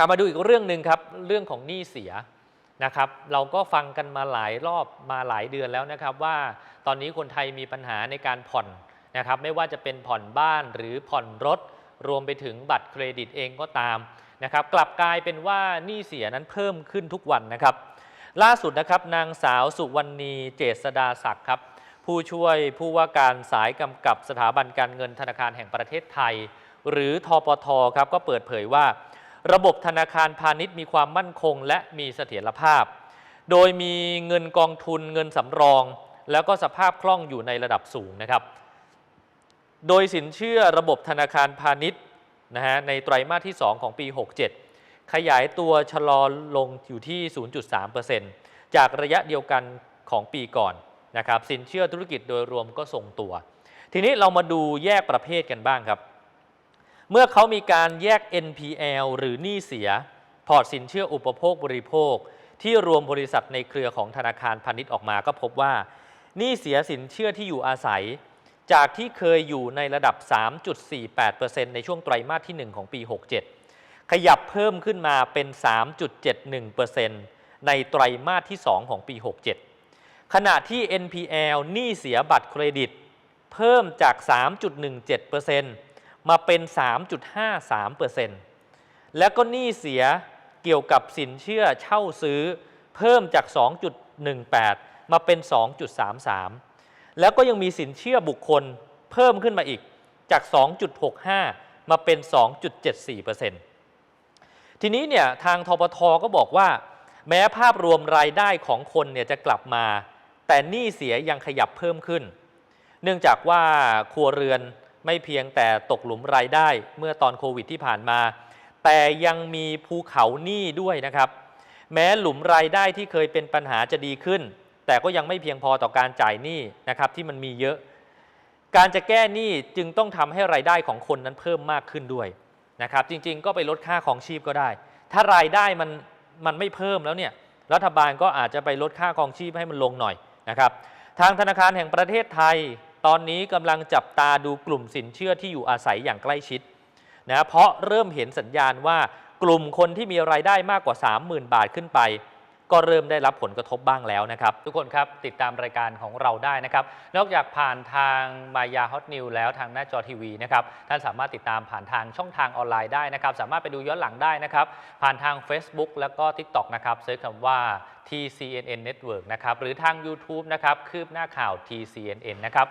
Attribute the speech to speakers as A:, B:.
A: กลับมาดูอีกเรื่องหนึ่งครับเรื่องของหนี้เสียนะครับ เราก็ฟังกันมาหลายรอบมาหลายเดือนแล้วนะครับ ว่าตอนนี้คนไทยมีปัญหาในการผ่อนนะครับ ไม่ว่าจะเป็นผ่อนบ้านหรือผ่อนรถ รวมไปถึงบัตรเครดิตเองก็ตามนะครับ กลับกลายเป็นว่าหนี้เสียนั้นเพิ่มขึ้นทุกวันนะครับ ล่าสุดนะครับนางสาวสุวรรณีเจษดาศักดิ์ครับผู้ช่วยผู้ว่าการสายกำกับสถาบันการเงินธนาคารแห่งประเทศไทย หรือทปทครับก็เปิดเผยว่า ระบบธนาคารพาณิชย์มีความมั่นคงและมีเสถียรภาพ โดยมีเงินกองทุนเงินสำรอง แล้วก็สภาพคล่องอยู่ในระดับสูงนะครับ โดยสินเชื่อระบบธนาคารพาณิชย์นะฮะในไตรมาสที่ 2 ของปี 67 ขยายตัวชะลอลงอยู่ที่ 0.3%จากระยะเดียวกันของปีก่อนนะครับสินเชื่อธุรกิจโดยรวมก็ทรงตัว ทีนี้เรามาดูแยกประเภทกันบ้างครับ เมื่อเขามีการแยก NPL หรือหนี้เสีย พอร์ตสินเชื่ออุปโภคบริโภค ที่รวมบริษัทในเครือของธนาคารพาณิชย์ออกมาก็พบว่าหนี้เสียสินเชื่อที่อยู่อาศัย จากที่เคยอยู่ในระดับ 3.48%ในช่วงไตรมาสที่ 1 ของปี 67 ขยับเพิ่มขึ้นมาเป็น 3.71%ในไตรมาสที่ 2 ของปี 67 ขณะที่ NPL หนี้เสียบัตรเครดิต เพิ่มจาก 3.17% มาเป็น 3.53%แล้วก็หนี้เสียเกี่ยวกับสินเชื่อเช่าซื้อเพิ่มจาก 2.18 มาเป็น 2.33 แล้วก็ยังมีสินเชื่อบุคคลเพิ่มขึ้นมาอีกจาก 2.65 มาเป็น 2.74%ทีนี้เนี่ยทางทปทก็บอกว่า แม้ภาพรวมรายได้ของคนเนี่ยจะกลับมา แต่หนี้เสียยังขยับเพิ่มขึ้น เนื่องจากว่าครัวเรือน ไม่เพียงแต่ตกหลุมรายได้เมื่อตอนโควิดที่ผ่านมา แต่ยังมีภูเขาหนี้ด้วยนะครับ แม้หลุมรายได้ที่เคยเป็นปัญหาจะดีขึ้น แต่ก็ยังไม่เพียงพอต่อการจ่ายหนี้นะครับที่มันมีเยอะ การจะแก้หนี้จึงต้องทำให้รายได้ของคนนั้นเพิ่มมากขึ้นด้วยนะครับ จริงๆ ก็ไปลดค่าของชีพก็ได้ ถ้ารายได้มันมันไม่เพิ่มแล้วเนี่ยรัฐบาลก็อาจจะไปลดค่าครองชีพให้มันลงหน่อยนะครับ ทางธนาคารแห่งประเทศไทย ตอนนี้กำลังจับตาดูกลุ่มสินเชื่อที่อยู่อาศัยอย่างใกล้ชิดนะเพราะเริ่มเห็นสัญญาณว่ากลุ่มคนที่มีรายได้มากกว่า 30,000 บาทขึ้นไป ก็เริ่มได้รับผลกระทบบ้างแล้วนะครับ ทุกคนครับ ติดตามรายการของเราได้นะครับ นอกจากผ่านทางมายาฮอตนิวแล้วทางหน้าจอทีวีนะครับ ท่านสามารถติดตามผ่านทางช่องทางออนไลน์ได้นะครับ สามารถไปดูย้อนหลังได้นะครับ ผ่านทาง Facebook แล้วก็ TikTok นะครับเซิร์ชคำว่า TCNN Network นะครับหรือทาง YouTube นะครับคืบหน้าข่าว TCNN นะครับ